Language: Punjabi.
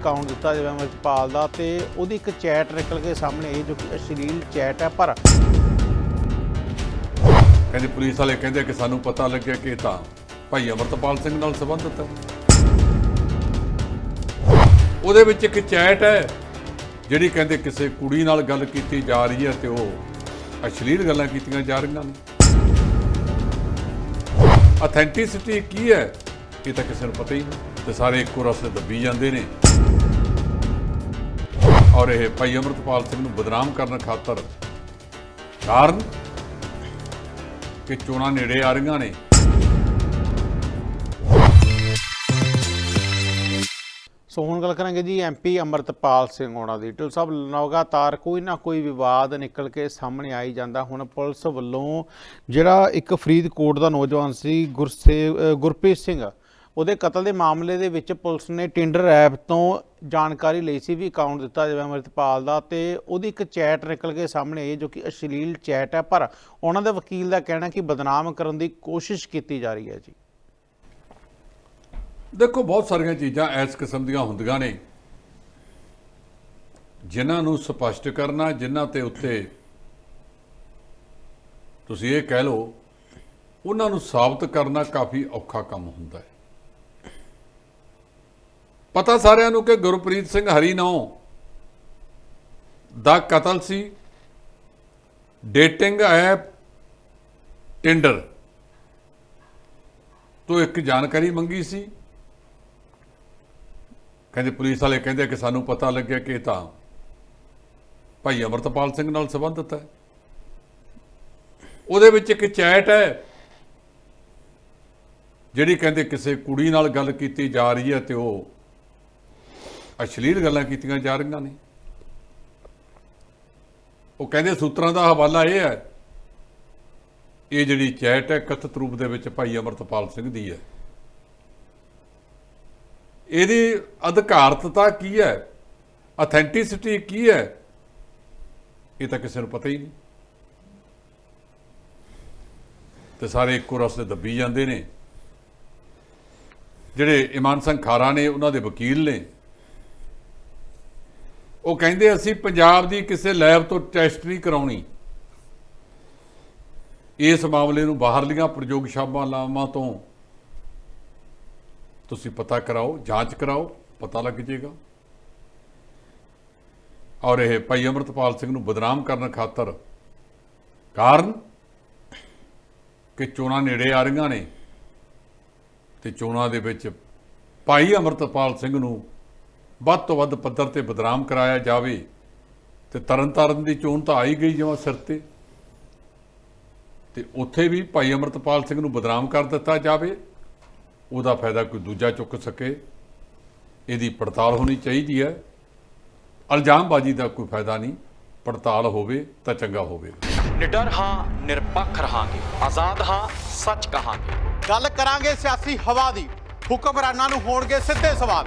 ਅਕਾਊਂਟ ਦਿੱਤਾ ਜਾਵੇ ਅਮਰਿਤਪਾਲ ਦਾ ਤੇ ਉਹਦੀ ਇੱਕ ਚੈਟ ਨਿਕਲ ਕੇ ਸਾਹਮਣੇ ਆਈ ਜੋ ਕਿ ਅਸ਼ਲੀਲ ਚੈਟ ਹੈ, ਪਰ ਕਹਿੰਦੇ ਪੁਲਿਸ ਵਾਲੇ ਕਹਿੰਦੇ ਕਿ ਸਾਨੂੰ ਪਤਾ ਲੱਗਿਆ ਕਿ ਇਹ ਤਾਂ ਭਾਈ ਅਮਰਤਪਾਲ ਸਿੰਘ ਨਾਲ ਸੰਬੰਧਿਤ ਹੈ। ਉਹਦੇ ਵਿੱਚ ਇੱਕ ਚੈਟ ਹੈ, ਜਿਹੜੀ ਕਹਿੰਦੇ ਕਿਸੇ ਕੁੜੀ ਨਾਲ ਗੱਲ ਕੀਤੀ ਜਾ ਰਹੀ ਹੈ ਤੇ ਉਹ ਅਸ਼ਲੀਲ ਗੱਲਾਂ ਕੀਤੀਆਂ ਜਾ ਰਹੀਆਂ ਨੇ। ਅਥੈਂਟਿਸਿਟੀ ਕੀ ਹੈ, ਇਹ ਤਾਂ ਕਿਸੇ ਨੂੰ ਪਤਾ ਹੀ ਨਹੀਂ। ਤੇ ਸਾਰੇ ਇੱਕੋ ਰਸਤੇ ਦੱਬੀ ਜਾਂਦੇ ਨੇ। ਔਰ ਇਹ ਭਾਈ ਅਮਰਤਪਾਲ ਸਿੰਘ ਨੂੰ ਬਦਨਾਮ ਕਰਨ ਖਾਤਰ ਕਾਰਨ ਕਿ ਚੋਣਾਂ ਨੇੜੇ ਆ ਰਹੀਆਂ ਨੇ। ਸੋ ਹੁਣ ਗੱਲ ਕਰਾਂਗੇ ਜੀ ਐਮਪੀ ਅਮਰਤਪਾਲ ਸਿੰਘ ਉਹਨਾਂ ਦੀ। ਟਿਲ ਸਾਹਿਬ, ਲਗਾਤਾਰ ਕੋਈ ਨਾ ਕੋਈ ਵਿਵਾਦ ਨਿਕਲ ਕੇ ਸਾਹਮਣੇ ਆਈ ਜਾਂਦਾ। ਹੁਣ ਪੁਲਿਸ ਵੱਲੋਂ ਜਿਹੜਾ ਇੱਕ ਫਰੀਦਕੋਟ ਦਾ ਨੌਜਵਾਨ ਸੀ, ਗੁਰਸੇ ਗੁਰਪ੍ਰੀਤ ਸਿੰਘ ਉਹਦੇ ਕਤਲ ਦੇ ਮਾਮਲੇ ਦੇ ਵਿੱਚ ਪੁਲਿਸ ਨੇ ਟਿੰਡਰ ਐਪ ਤੋਂ ਜਾਣਕਾਰੀ ਲਈ ਸੀ ਵੀ ਅਕਾਊਂਟ ਦਿੱਤਾ ਜਾਵੇ ਅਮਰਿਤਪਾਲ ਦਾ ਤੇ ਉਹਦੀ ਇੱਕ ਚੈਟ ਨਿਕਲ ਕੇ ਸਾਹਮਣੇ ਆਈ ਜੋ ਕਿ ਅਸ਼ਲੀਲ ਚੈਟ ਹੈ। ਪਰ ਉਹਨਾਂ ਦੇ ਵਕੀਲ ਦਾ ਕਹਿਣਾ ਕਿ ਬਦਨਾਮ ਕਰਨ ਦੀ ਕੋਸ਼ਿਸ਼ ਕੀਤੀ ਜਾ ਰਹੀ ਹੈ ਜੀ। ਦੇਖੋ, ਬਹੁਤ ਸਾਰੀਆਂ ਚੀਜ਼ਾਂ ਇਸ ਕਿਸਮ ਦੀਆਂ ਹੁੰਦੀਆਂ ਨੇ। ਜਿਨ੍ਹਾਂ ਨੂੰ ਸਪਸ਼ਟ ਕਰਨਾ, ਜਿਨ੍ਹਾਂ ਤੇ ਉੱਤੇ ਤੁਸੀਂ ਇਹ ਕਹਿ ਲਓ, ਉਹਨਾਂ ਨੂੰ ਸਾਬਤ ਕਰਨਾ ਕਾਫੀ ਔਖਾ ਕੰਮ ਹੁੰਦਾ ਹੈ। ਪਤਾ ਸਾਰਿਆਂ ਨੂੰ ਕਿ ਗੁਰਪ੍ਰੀਤ ਸਿੰਘ ਹਰੀ ਹਰੀਨੌ ਦਾ ਕਤਲ ਸੀ। ਡੇਟਿੰਗ ਐਪ ਟਿੰਡਰ ਤੋਂ ਇੱਕ ਜਾਣਕਾਰੀ ਮੰਗੀ ਸੀ। ਕਹਿੰਦੇ ਪੁਲਿਸ ਵਾਲੇ ਕਹਿੰਦੇ ਕਿ ਸਾਨੂੰ ਪਤਾ ਲੱਗਿਆ ਕਿ ਇਹ ਤਾਂ ਭਾਈ ਅਮਰਤਪਾਲ ਸਿੰਘ ਨਾਲ ਸੰਬੰਧਿਤ ਹੈ। ਉਹਦੇ ਵਿੱਚ ਇੱਕ ਚੈਟ ਹੈ, ਜਿਹੜੀ ਕਹਿੰਦੇ ਕਿਸੇ ਕੁੜੀ ਨਾਲ ਗੱਲ ਕੀਤੀ ਜਾ ਰਹੀ ਹੈ ਤੇ ਉਹ ਅਸ਼ਲੀਲ ਗੱਲਾਂ ਕੀਤੀਆਂ ਜਾ ਰਹੀਆਂ ਨੇ। ਉਹ ਕਹਿੰਦੇ ਸੂਤਰਾਂ ਦਾ ਹਵਾਲਾ ਇਹ ਹੈ, ਇਹ ਜਿਹੜੀ ਚੈਟ ਹੈ, ਕਥਿਤ ਰੂਪ ਦੇ ਵਿੱਚ ਭਾਈ ਅਮਰਤਪਾਲ ਸਿੰਘ ਦੀ ਹੈ। ਇਹਦੀ ਅਧਿਕਾਰਤਤਾ ਕੀ ਹੈ? ਅਥੈਂਟਿਸਿਟੀ ਕੀ ਹੈ? ਇਹ ਤਾਂ ਕਿਸੇ ਨੂੰ ਪਤਾ ਹੀ ਨਹੀਂ। ਤੇ ਸਾਰੇ ਇੱਕੋ ਰਸਤੇ ਦੱਬੀ ਜਾਂਦੇ ਨੇ। ਜਿਹੜੇ ਇਮਾਨ ਸਿੰਘ ਖਾਰਾ ਨੇ, ਉਹਨਾਂ ਦੇ ਵਕੀਲ ਨੇ। ਉਹ ਕਹਿੰਦੇ ਅਸੀਂ ਪੰਜਾਬ ਦੀ ਕਿਸੇ ਲੈਬ ਤੋਂ ਟੈਸਟ ਨਹੀਂ ਕਰਾਉਣੀ। ਇਸ ਮਾਮਲੇ ਨੂੰ ਬਾਹਰਲੀਆਂ ਪ੍ਰਯੋਗਸ਼ਾਲਾਵਾਂ ਤੋਂ ਤੁਸੀਂ ਪਤਾ ਕਰਾਓ, ਜਾਂਚ ਕਰਾਓ, ਪਤਾ ਲੱਗ ਜਾਏਗਾ ਔਰ ਇਹ ਭਾਈ ਅਮਰਤਪਾਲ ਸਿੰਘ ਨੂੰ ਬਦਨਾਮ ਕਰਨ ਖਾਤਰ ਕਾਰਨ ਕਿ ਚੋਣਾਂ ਨੇੜੇ ਆ ਰਹੀਆਂ ਨੇ ਤੇ ਚੋਣਾਂ ਦੇ ਵਿੱਚ ਭਾਈ ਅਮਰਤਪਾਲ ਸਿੰਘ ਨੂੰ ਵੱਧ ਤੋਂ ਵੱਧ ਪੱਧਰ ਤੇ ਬਦਨਾਮ ਕਰਾਇਆ ਜਾਵੇ ਤੇ ਤਰਨਤਾਰਨ ਦੀ ਚੋਣ ਤਾਂ ਆਈ ਗਈ ਜਿਵੇਂ ਸਿਰ ਤੇ। ਤੇ ਉੱਥੇ ਵੀ ਭਾਈ ਅਮਰਤਪਾਲ ਸਿੰਘ ਨੂੰ ਬਦਨਾਮ ਕਰ ਦਿੱਤਾ ਜਾਵੇ ਉਹਦਾ ਫਾਇਦਾ ਕੋਈ ਦੂਜਾ ਚੁੱਕ ਸਕੇ। ਇਹਦੀ ਪੜਤਾਲ ਹੋਣੀ ਚਾਹੀਦੀ ਹੈ। ਇਲਜ਼ਾਮਬਾਜ਼ੀ ਦਾ ਕੋਈ ਫਾਇਦਾ ਨਹੀਂ। ਪੜਤਾਲ ਹੋਵੇ ਤਾਂ ਚੰਗਾ ਹੋਵੇਗਾ ਨਿਡਰ ਹਾਂ ਨਿਰਪੱਖ ਰਹਾਂਗੇ। ਆਜ਼ਾਦ ਹਾਂ ਸੱਚ ਕਹਾਂਗੇ। ਗੱਲ ਕਰਾਂਗੇ ਸਿਆਸੀ ਹਵਾ ਦੀ। ਹੁਕਮਰਾਨਾਂ ਨੂੰ ਹੋਣਗੇ ਸਿੱਧੇ ਸਵਾਲ।